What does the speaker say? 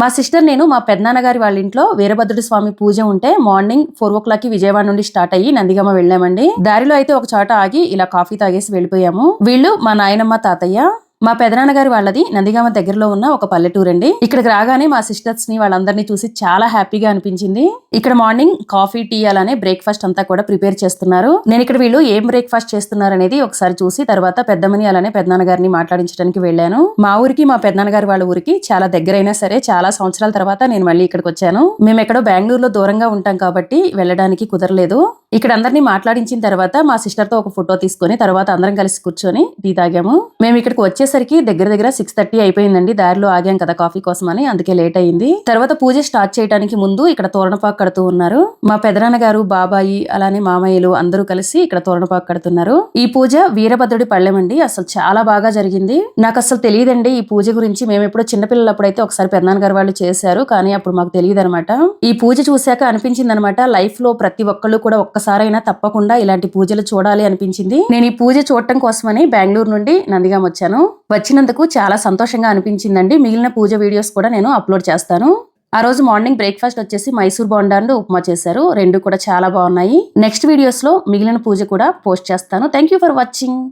మా సిస్టర్ నేను మా పెద్దనాన్నగారి వాళ్ళ ఇంట్లో వీరభద్రుడి స్వామి పూజ ఉంటే మార్నింగ్ ఫోర్ ఓ క్లాక్కి విజయవాడ నుండి స్టార్ట్ అయ్యి నందిగమ్మ వెళ్ళామండి. దారిలో అయితే ఒక చోట ఆగి ఇలా కాఫీ తాగేసి వెళ్ళిపోయాము. వీళ్ళు మా నాయనమ్మ తాతయ్య మా పెదనాన్నగారి వాళ్ళది నందిగామ దగ్గరలో ఉన్న ఒక పల్లెటూరు అండి. ఇక్కడికి రాగానే మా సిస్టర్స్ని వాళ్ళందరినీ చూసి చాలా హ్యాపీగా అనిపించింది. ఇక్కడ మార్నింగ్ కాఫీ టీ అలానే బ్రేక్ఫాస్ట్ అంతా కూడా ప్రిపేర్ చేస్తున్నారు. నేను ఇక్కడ వీళ్ళు ఏం బ్రేక్ఫాస్ట్ చేస్తున్నారు అనేది ఒకసారి చూసి తర్వాత పెద్దమని అలానే పెద్దనాన్నగారిని మాట్లాడించడానికి వెళ్ళాను. మా ఊరికి మా పెద్దనాన్నగారి వాళ్ళ ఊరికి చాలా దగ్గరైనా సరే చాలా సంవత్సరాల తర్వాత నేను మళ్ళీ ఇక్కడికి వచ్చాను. మేము ఎక్కడో బెంగళూరులో దూరంగా ఉంటాం కాబట్టి వెళ్ళడానికి కుదరలేదు. ఇక్కడ అందరినీ మాట్లాడించిన తర్వాత మా సిస్టర్తో ఒక ఫోటో తీసుకొని తర్వాత అందరం కలిసి కూర్చొని టీ తాగాము. మేము ఇక్కడికి వచ్చేసరికి దగ్గర దగ్గర సిక్స్ థర్టీ అయిపోయిందండి. దారిలో ఆగాం కదా కాఫీ కోసం అని అందుకే లేట్ అయింది. తర్వాత పూజ స్టార్ట్ చేయడానికి ముందు ఇక్కడ తోరణపాకు కడుతూ ఉన్నారు. మా పెదనాన్న గారు బాబాయి అలానే మామయ్యలు అందరూ కలిసి ఇక్కడ తోరణపాకు కడుతున్నారు. ఈ పూజ వీరభద్రుడి పళ్ళెం అండి. అసలు చాలా బాగా జరిగింది. నాకు అసలు తెలియదండి ఈ పూజ గురించి. మేము ఎప్పుడో చిన్నపిల్లలప్పుడు అయితే ఒకసారి పెదనాన్న గారు వాళ్ళు చేశారు కానీ అప్పుడు మాకు తెలియదు అనమాట ఈ పూజ చూశాక అనిపించింది అనమాట లైఫ్లో ప్రతి ఒక్కళ్ళు కూడా ఒక్క ఒక్కసారైనా తప్పకుండా ఇలాంటి పూజలు చూడాలి అనిపించింది. నేను ఈ పూజ చూడటం కోసమని బెంగళూరు నుండి నందిగాం వచ్చాను. వచ్చినందుకు చాలా సంతోషంగా అనిపించిందండి. మిగిలిన పూజ వీడియోస్ కూడా నేను అప్లోడ్ చేస్తాను. ఆ రోజు మార్నింగ్ బ్రేక్ఫాస్ట్ వచ్చేసి మైసూర్ బోండా ఉప్మా చేశారు. రెండు కూడా చాలా బాగున్నాయి. నెక్స్ట్ వీడియోస్లో మిగిలిన పూజ కూడా పోస్ట్ చేస్తాను. Thank you for watching.